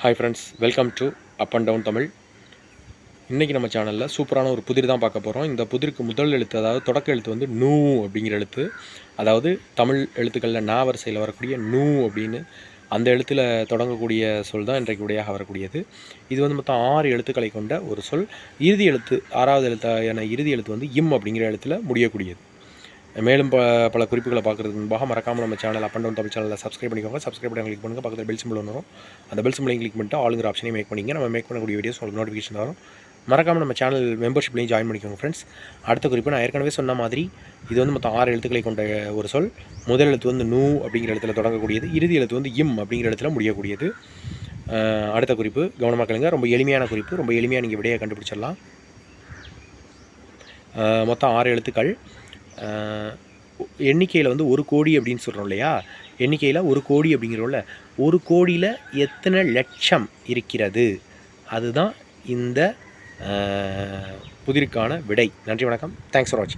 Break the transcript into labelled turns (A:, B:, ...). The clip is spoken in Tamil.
A: Hi friends welcome to up and down Tamil இன்றைக்கி நம்ம சேனலில் சூப்பரான ஒரு புதிர் தான் பார்க்க போகிறோம் இந்த புதிருக்கு முதல் எழுத்து அதாவது தொடக்க எழுத்து வந்து நூ அப்படிங்கிற எழுத்து. அதாவது தமிழ் எழுத்துக்களில் நா வரிசையில் வரக்கூடிய நூ அப்படின்னு அந்த எழுத்தில் தொடங்கக்கூடிய சொல் தான் இன்றைக்கு உடையாக வரக்கூடியது. இது வந்து மொத்தம் ஆறு எழுத்துக்களை கொண்ட ஒரு சொல். இறுதி எழுத்து ஆறாவது எழுத்தான இறுதி எழுத்து வந்து இம் அப்படிங்கிற எழுத்தில் முடியக்கூடியது. மேலும் பல குறிப்புகளை பார்க்குறதுக்கு முன்பாக மறக்காமல் நம்ம channel up and down Tamil சேனலில் சப்ஸ்கிரைப் பண்ணிக்கோங்க. சப்ஸ்கிரைப் பண்ணி கிளிக் பண்ணுங்கள் பக்கத்தில் பெல் சிம்பிள் வரும். அந்த பெல் சிம்பிளையும் கிளிக் பண்ணிட்டு ஆளுங்கிற ஆப்ஷனையும் மேக் பண்ணிங்க. நம்ம மேக் பண்ணக்கூடிய வீடியோஸ் உங்களுக்கு நோட்டிஃபிகேஷன் வரும் மறக்காமல் நம்ம சேனல் மெம்பர்ஷிப்லையும் ஜாயின் பண்ணிக்கோங்க ஃப்ரெண்ட்ஸ் அடுத்த குறிப்பு நான் ஏற்கனவே சொன்ன மாதிரி இது வந்து மொத்தம் ஆறு எழுத்துக்களை கொண்ட ஒரு சொல். முதல் எழுத்து வந்து நூ அப்படிங்கிற இடத்துல தொடங்கக்கூடியது. இறுதி எழுத்து வந்து இம் அப்படிங்கிற இடத்துல முடியக்கூடியது. அடுத்த குறிப்பு கவனமாக கேளுங்க. ரொம்ப எளிமையான குறிப்பு. ரொம்ப எளிமையாக நீங்கள் விடையை கண்டுபிடிச்சிடலாம். மொத்தம் ஆறு எழுத்துக்கள். எண்ணிக்கையில் வந்து ஒரு கோடி அப்படின்னு சொல்கிறோம் இல்லையா? எண்ணிக்கையில் ஒரு கோடி அப்படிங்கிறோம்ல. ஒரு கோடியில் எத்தனை லட்சம் இருக்கிறது? அதுதான் இந்த புதிருக்கான விடை. நன்றி வணக்கம். தேங்க்ஸ் ஃபார் வாட்சிங்